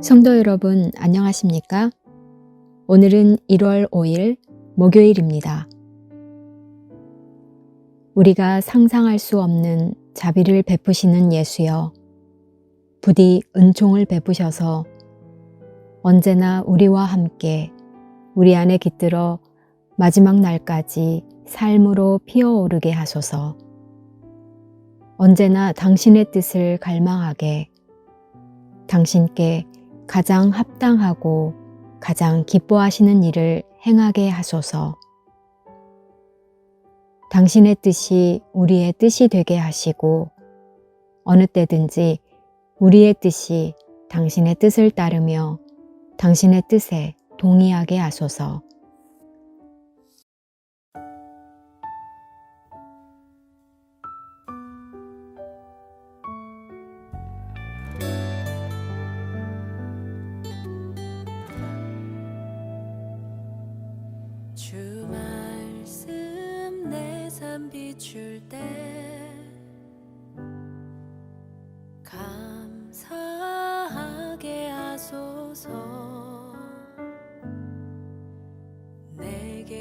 성도 여러분, 안녕하십니까? 오늘은 1월 5일 목요일입니다. 우리가 상상할 수 없는 자비를 베푸시는 예수여, 부디 은총을 베푸셔서 언제나 우리와 함께 우리 안에 깃들어 마지막 날까지 삶으로 피어오르게 하소서. 언제나 당신의 뜻을 갈망하게 당신께 가장 합당하고 가장 기뻐하시는 일을 행하게 하소서. 당신의 뜻이 우리의 뜻이 되게 하시고 어느 때든지 우리의 뜻이 당신의 뜻을 따르며 당신의 뜻에 동의하게 하소서.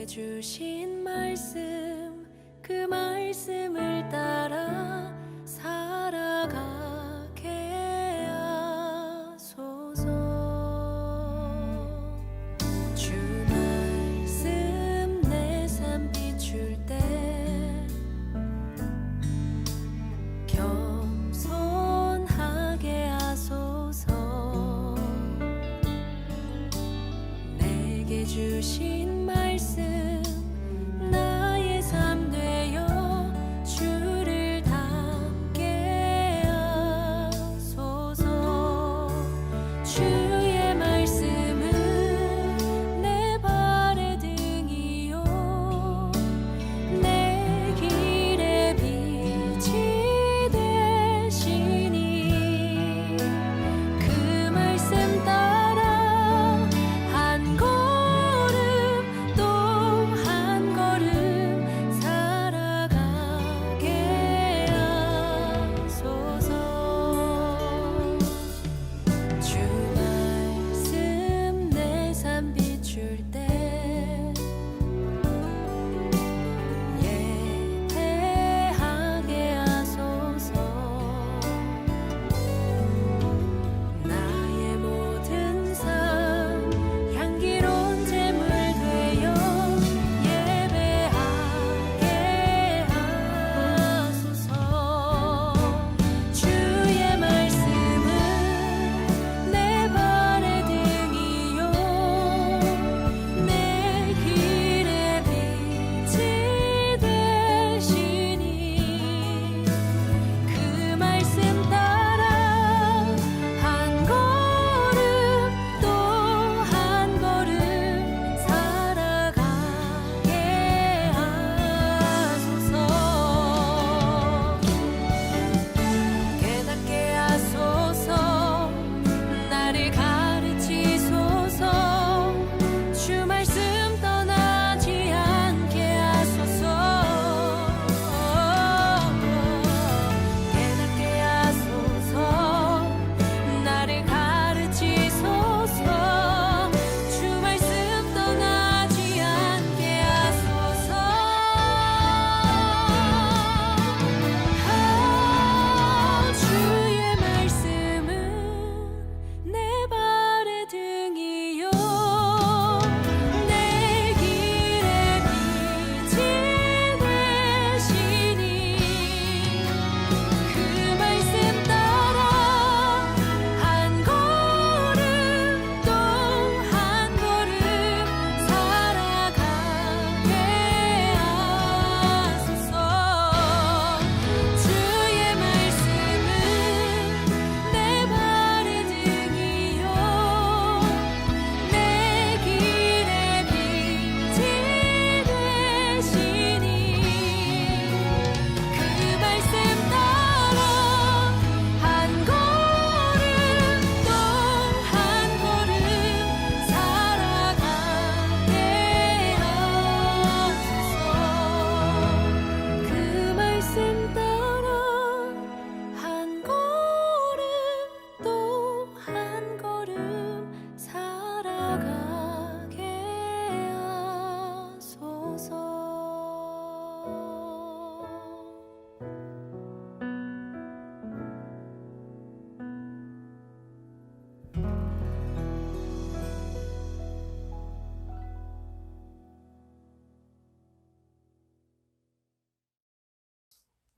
주신 말씀 그 말씀을 따라 去。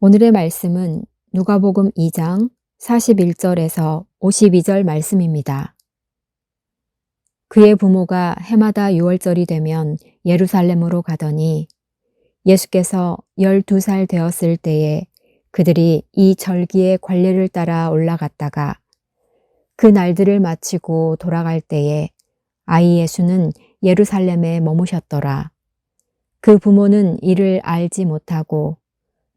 오늘의 말씀은 누가복음 2장 41절에서 52절 말씀입니다. 그의 부모가 해마다 6월절이 되면 예루살렘으로 가더니 예수께서 12살 되었을 때에 그들이 이 절기의 관례를 따라 올라갔다가 그 날들을 마치고 돌아갈 때에 아이 예수는 예루살렘에 머무셨더라. 그 부모는 이를 알지 못하고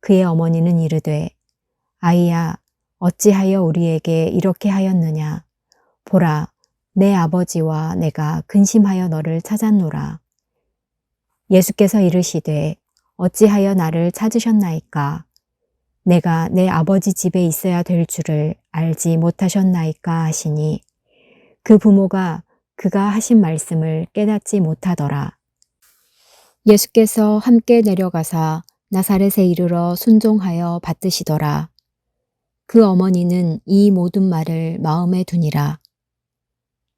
그의 어머니는 이르되 아이야 어찌하여 우리에게 이렇게 하였느냐? 보라 내 아버지와 내가 근심하여 너를 찾았노라. 예수께서 이르시되 어찌하여 나를 찾으셨나이까? 내가 내 아버지 집에 있어야 될 줄을 알지 못하셨나이까 하시니 그 부모가 그가 하신 말씀을 깨닫지 못하더라. 예수께서 함께 내려가사 나사렛에 이르러 순종하여 받드시더라. 그 어머니는 이 모든 말을 마음에 두니라.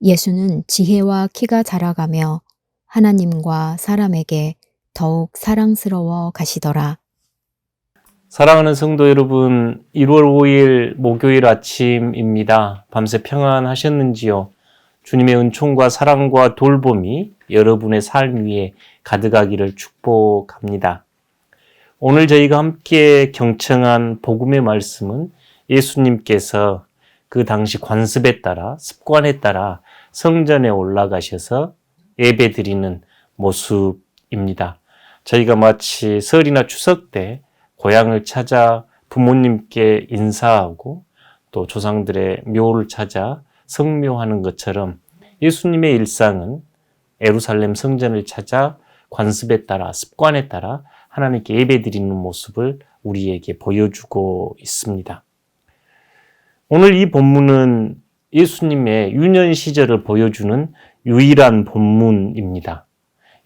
예수는 지혜와 키가 자라가며 하나님과 사람에게 더욱 사랑스러워 가시더라. 사랑하는 성도 여러분, 1월 5일 목요일 아침입니다. 밤새 평안하셨는지요? 주님의 은총과 사랑과 돌봄이 여러분의 삶 위에 가득하기를 축복합니다. 오늘 저희가 함께 경청한 복음의 말씀은 예수님께서 그 당시 관습에 따라 습관에 따라 성전에 올라가셔서 예배 드리는 모습입니다. 저희가 마치 설이나 추석 때 고향을 찾아 부모님께 인사하고 또 조상들의 묘를 찾아 성묘하는 것처럼 예수님의 일상은 에루살렘 성전을 찾아 관습에 따라 습관에 따라 하나님께 예배드리는 모습을 우리에게 보여주고 있습니다. 오늘 이 본문은 예수님의 유년 시절을 보여주는 유일한 본문입니다.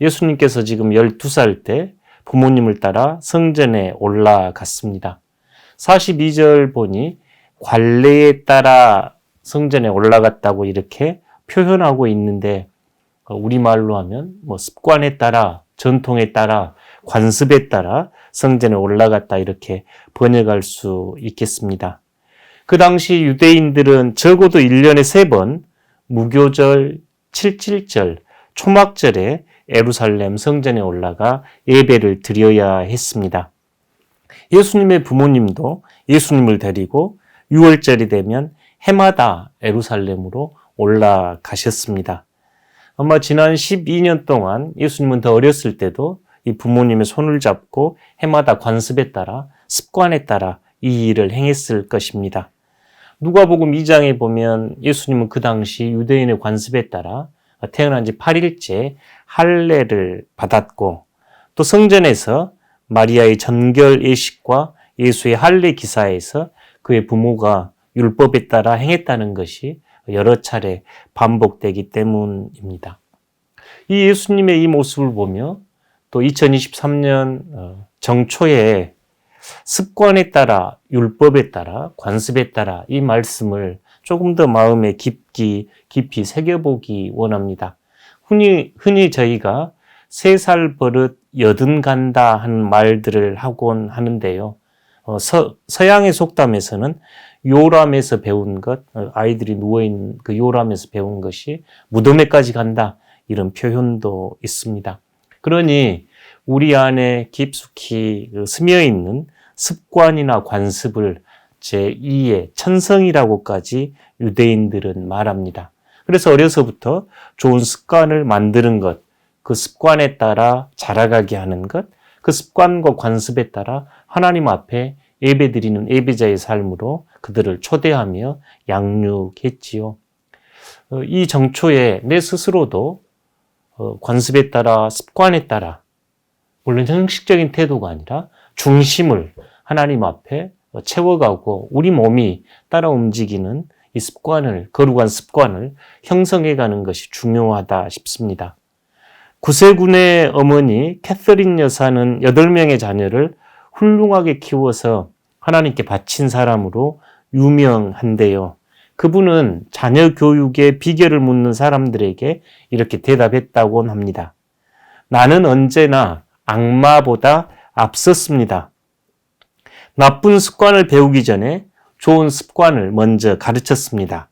예수님께서 지금 12살 때 부모님을 따라 성전에 올라갔습니다. 42절 보니 관례에 따라 성전에 올라갔다고 이렇게 표현하고 있는데 우리말로 하면 뭐 습관에 따라 전통에 따라 관습에 따라 성전에 올라갔다 이렇게 번역할 수 있겠습니다. 그 당시 유대인들은 적어도 1년에 3번 무교절, 칠칠절, 초막절에 에루살렘 성전에 올라가 예배를 드려야 했습니다. 예수님의 부모님도 예수님을 데리고 6월절이 되면 해마다 에루살렘으로 올라가셨습니다. 아마 지난 12년 동안 예수님은 더 어렸을 때도 이 부모님의 손을 잡고 해마다 관습에 따라 습관에 따라 이 일을 행했을 것입니다. 누가복음 2장에 보면 예수님은 그 당시 유대인의 관습에 따라 태어난 지 8일째 할례를 받았고 또 성전에서 마리아의 전결 예식과 예수의 할례 기사에서 그의 부모가 율법에 따라 행했다는 것이 여러 차례 반복되기 때문입니다. 이 예수님의 이 모습을 보며 또 2023년 어, 정초에 습관에 따라 율법에 따라 관습에 따라 이 말씀을 조금 더 마음에 깊이 깊이 새겨보기 원합니다. 흔히 흔히 저희가 세 살 버릇 여든 간다 하는 말들을 하곤 하는데요. 어, 서, 서양의 속담에서는 요람에서 배운 것, 어, 아이들이 누워있는 그 요람에서 배운 것이 무덤에까지 간다. 이런 표현도 있습니다. 그러니 우리 안에 깊숙이 그 스며 있는 습관이나 관습을 제2의 천성이라고까지 유대인들은 말합니다. 그래서 어려서부터 좋은 습관을 만드는 것, 그 습관에 따라 자라가게 하는 것, 그 습관과 관습에 따라 하나님 앞에 예배드리는 예배자의 삶으로 그들을 초대하며 양육했지요. 어, 이 정초에 내 스스로도 어, 관습에 따라 습관에 따라 물론 형식적인 태도가 아니라 중심을 하나님 앞에 채워가고 우리 몸이 따라 움직이는 이 습관을, 거룩한 습관을 형성해 가는 것이 중요하다 싶습니다. 구세군의 어머니 캐서린 여사는 8명의 자녀를 훌륭하게 키워서 하나님께 바친 사람으로 유명한데요. 그분은 자녀 교육의 비결을 묻는 사람들에게 이렇게 대답했다고 합니다. 나는 언제나 악마보다 앞섰습니다. 나쁜 습관을 배우기 전에 좋은 습관을 먼저 가르쳤습니다.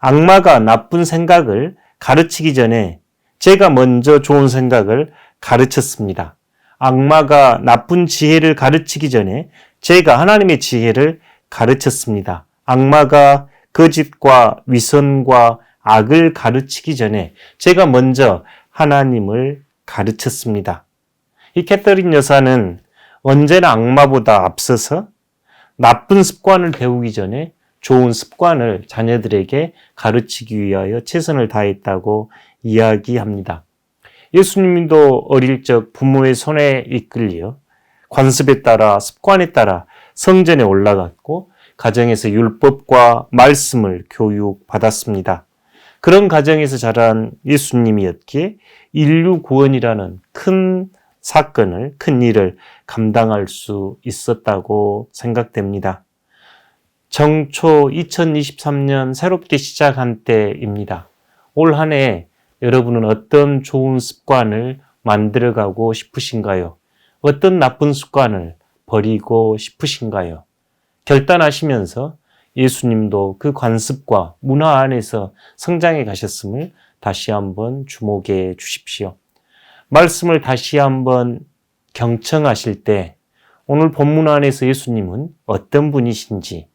악마가 나쁜 생각을 가르치기 전에 제가 먼저 좋은 생각을 가르쳤습니다. 악마가 나쁜 지혜를 가르치기 전에 제가 하나님의 지혜를 가르쳤습니다. 악마가 거짓과 위선과 악을 가르치기 전에 제가 먼저 하나님을 가르쳤습니다. 이 캐터린 여사는 언제나 악마보다 앞서서 나쁜 습관을 배우기 전에 좋은 습관을 자녀들에게 가르치기 위하여 최선을 다했다고 이야기합니다. 예수님도 어릴 적 부모의 손에 이끌려 관습에 따라 습관에 따라 성전에 올라갔고 가정에서 율법과 말씀을 교육받았습니다. 그런 가정에서 자란 예수님이었기에 인류 구원이라는 큰 사건을, 큰 일을 감당할 수 있었다고 생각됩니다. 정초 2023년 새롭게 시작한 때입니다. 올 한 해 여러분은 어떤 좋은 습관을 만들어가고 싶으신가요? 어떤 나쁜 습관을 버리고 싶으신가요? 결단하시면서 예수님도 그 관습과 문화 안에서 성장해 가셨음을 다시 한번 주목해 주십시오. 말씀을 다시 한번 경청하실 때 오늘 본문 안에서 예수님은 어떤 분이신지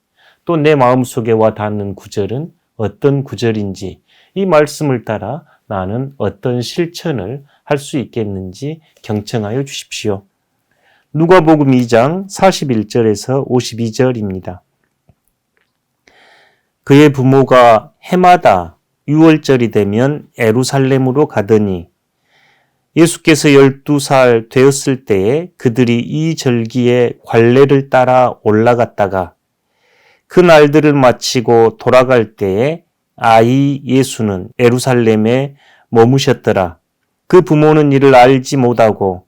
또 내 마음속에 와 닿는 구절은 어떤 구절인지 이 말씀을 따라 나는 어떤 실천을 할 수 있겠는지 경청하여 주십시오. 누가복음 2장 41절에서 52절입니다. 그의 부모가 해마다 6월절이 되면 에루살렘으로 가더니 예수께서 12살 되었을 때에 그들이 이 절기에 관례를 따라 올라갔다가 그 날들을 마치고 돌아갈 때에 아이 예수는 에루살렘에 머무셨더라. 그 부모는 이를 알지 못하고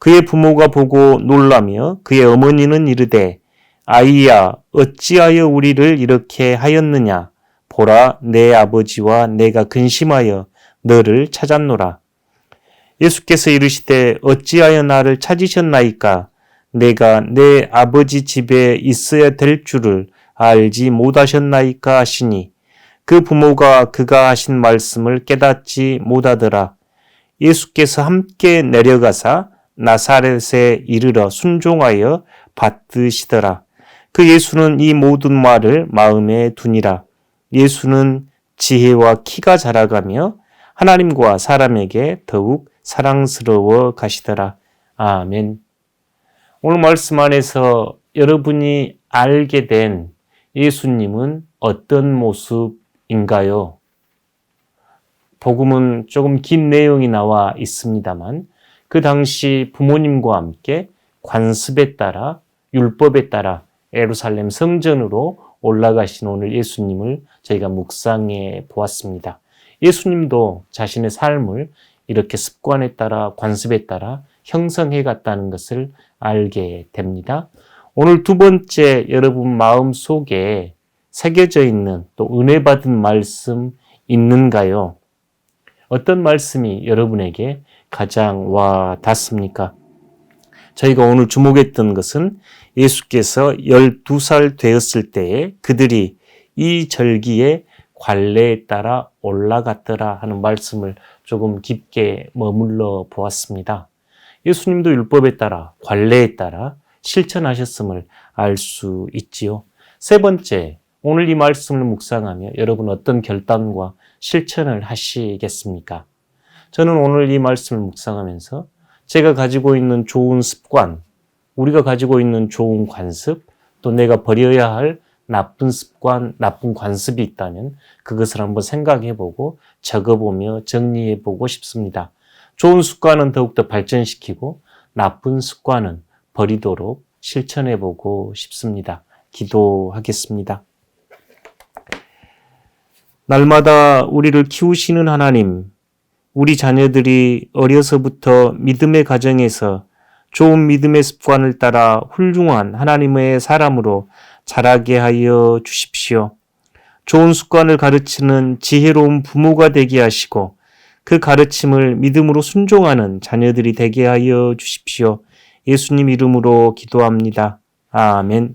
그의 부모가 보고 놀라며 그의 어머니는 이르되 아이야 어찌하여 우리를 이렇게 하였느냐 보라 내 아버지와 내가 근심하여 너를 찾았노라. 예수께서 이르시되 어찌하여 나를 찾으셨나이까 내가 내 아버지 집에 있어야 될 줄을 알지 못하셨나이까 하시니 그 부모가 그가 하신 말씀을 깨닫지 못하더라. 예수께서 함께 내려가사 나사렛에 이르러 순종하여 받드시더라. 그 예수는 이 모든 말을 마음에 두니라. 예수는 지혜와 키가 자라가며 하나님과 사람에게 더욱 사랑스러워 가시더라. 아멘. 오늘 말씀 안에서 여러분이 알게 된 예수님은 어떤 모습인가요? 복음은 조금 긴 내용이 나와 있습니다만 그 당시 부모님과 함께 관습에 따라 율법에 따라 에루살렘 성전으로 올라가신 오늘 예수님을 저희가 묵상해 보았습니다. 예수님도 자신의 삶을 이렇게 습관에 따라 관습에 따라 형성해 갔다는 것을 알게 됩니다. 오늘 두 번째 여러분 마음 속에 새겨져 있는 또 은혜 받은 말씀 있는가요? 어떤 말씀이 여러분에게 가장 와 닿습니까? 저희가 오늘 주목했던 것은 예수께서 12살 되었을 때에 그들이 이 절기에 관례에 따라 올라갔더라 하는 말씀을 조금 깊게 머물러 보았습니다. 예수님도 율법에 따라 관례에 따라 실천하셨음을 알 수 있지요. 세 번째, 오늘 이 말씀을 묵상하며 여러분 어떤 결단과 실천을 하시겠습니까? 저는 오늘 이 말씀을 묵상하면서 제가 가지고 있는 좋은 습관, 우리가 가지고 있는 좋은 관습, 또 내가 버려야 할 나쁜 습관, 나쁜 관습이 있다면 그것을 한번 생각해 보고 적어보며 정리해 보고 싶습니다. 좋은 습관은 더욱더 발전시키고 나쁜 습관은 버리도록 실천해 보고 싶습니다. 기도하겠습니다. 날마다 우리를 키우시는 하나님, 우리 자녀들이 어려서부터 믿음의 가정에서 좋은 믿음의 습관을 따라 훌륭한 하나님의 사람으로 자라게 하여 주십시오. 좋은 습관을 가르치는 지혜로운 부모가 되게 하시고 그 가르침을 믿음으로 순종하는 자녀들이 되게 하여 주십시오. 예수님 이름으로 기도합니다. 아멘.